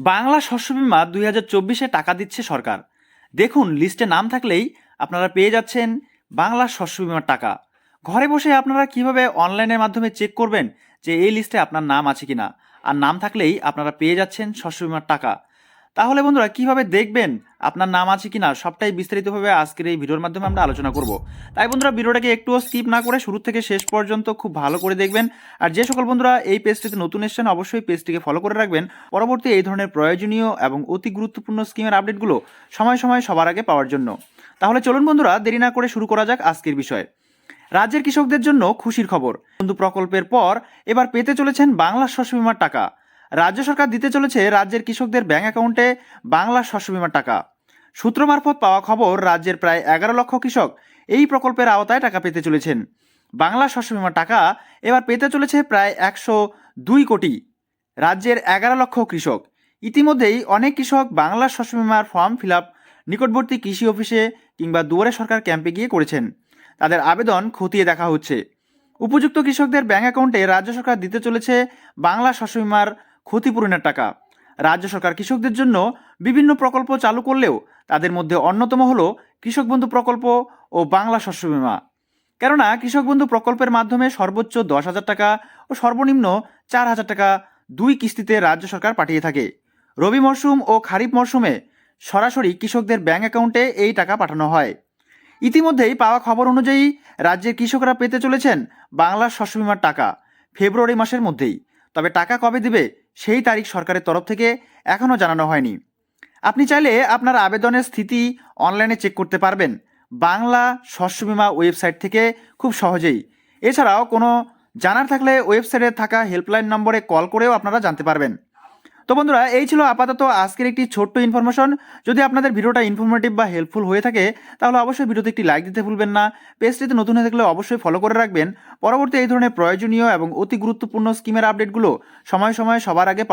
বাংলা শস্য বিমা দুই হাজার চব্বিশে টাকা দিচ্ছে সরকার। দেখুন, লিস্টে নাম থাকলেই আপনারা পেয়ে যাচ্ছেন বাংলা শস্য বিমার টাকা। ঘরে বসে আপনারা কীভাবে অনলাইনের মাধ্যমে চেক করবেন যে এই লিস্টে আপনার নাম আছে কিনা? আর নাম থাকলেই আপনারা পেয়ে যাচ্ছেন শস্য বিমার টাকা। তাহলে বন্ধুরা, কীভাবে দেখবেন আপনার নাম আছে কি না সবটাই বিস্তারিতভাবে আজকের এই ভিডিওর মাধ্যমে আমরা আলোচনা করব। তাই বন্ধুরা, ভিডিওটাকে একটুও স্কিপ না করে শুরু থেকে শেষ পর্যন্ত খুব ভালো করে দেখবেন। আর যে সকল বন্ধুরা এই পেজটিতে নতুন এসেছেন, অবশ্যই পেজটিকে ফলো করে রাখবেন। পরবর্তী এই ধরনের প্রয়োজনীয় এবং অতি গুরুত্বপূর্ণ স্কিমের আপডেটগুলো সময় সময় সবার আগে পাওয়ার জন্য। তাহলে চলুন বন্ধুরা, দেরি না করে শুরু করা যাক আজকের বিষয়। রাজ্যের কৃষকদের জন্য খুশির খবর। বন্ধু প্রকল্পের পর এবার পেতে চলেছেন বাংলা শস্য বিমার টাকা। রাজ্য সরকার দিতে চলেছে রাজ্যের কৃষকদের ব্যাংক অ্যাকাউন্টে বাংলা শস্য বিমার টাকা। সূত্র মারফত পাওয়া খবর, রাজ্যের প্রায় এগারো লক্ষ কৃষক এই প্রকল্পের আওতায় টাকা পেতে চলেছেন। বাংলা শস্য বিমার টাকা এবার পেতে চলেছে প্রায় একশো দুই কোটি। রাজ্যের এগারো লক্ষ কৃষক। ইতিমধ্যেই অনেক কৃষক বাংলা শস্য বিমার ফর্ম ফিল আপ নিকটবর্তী কৃষি অফিসে কিংবা দুয়ারে সরকার ক্যাম্পে গিয়ে করেছেন। তাদের আবেদন খতিয়ে দেখা হচ্ছে। উপযুক্ত কৃষকদের ব্যাংক অ্যাকাউন্টে রাজ্য সরকার দিতে চলেছে বাংলা শস্য বিমার ক্ষতিপূরণের টাকা। রাজ্য সরকার কৃষকদের জন্য বিভিন্ন প্রকল্প চালু করলেও তাদের মধ্যে অন্যতম হল কৃষক বন্ধু প্রকল্প ও বাংলা শস্য বিমা। কেননা কৃষক বন্ধু প্রকল্পের মাধ্যমে সর্বোচ্চ দশ হাজার টাকা ও সর্বনিম্ন চার হাজার টাকা দুই কিস্তিতে রাজ্য সরকার পাঠিয়ে থাকে। রবি মরশুম ও খারিফ মরশুমে সরাসরি কৃষকদের ব্যাংক অ্যাকাউন্টে এই টাকা পাঠানো হয়। ইতিমধ্যেই পাওয়া খবর অনুযায়ী রাজ্যের কৃষকরা পেতে চলেছেন বাংলার শস্য বিমার টাকা ফেব্রুয়ারি মাসের মধ্যেই। তবে টাকা কবে দিবে সেই তারিখ সরকারের তরফ থেকে এখনও জানানো হয়নি। আপনি চাইলে আপনার আবেদনের স্থিতি অনলাইনে চেক করতে পারবেন। বাংলা শস্য বিমা ওয়েবসাইট থেকে খুব সহজেই। এছাড়াও কোনো জানার থাকলে ওয়েবসাইটে থাকা হেল্পলাইন নম্বরে কল করেও আপনারা জানতে পারবেন। তো বন্ধুরা, এই ছিল আপাতত আজকের একটি ছোট্ট ইনফরমেশন যদি আপনাদের ভিডিওটা ইনফরমেটিভ বা হেল্পফুল হয়ে থাকে, তাহলে অবশ্যই ভিডিওতে একটি লাইক দিতে ভুলবেন না। পেজটিতে নতুন হয়ে থাকলে অবশ্যই ফলো করে রাখবেন। পরবর্তী এই ধরনের প্রয়োজনীয় এবং অতি গুরুত্বপূর্ণ স্কিমের আপডেটগুলো সময় সময় সবার আগে পাওয়া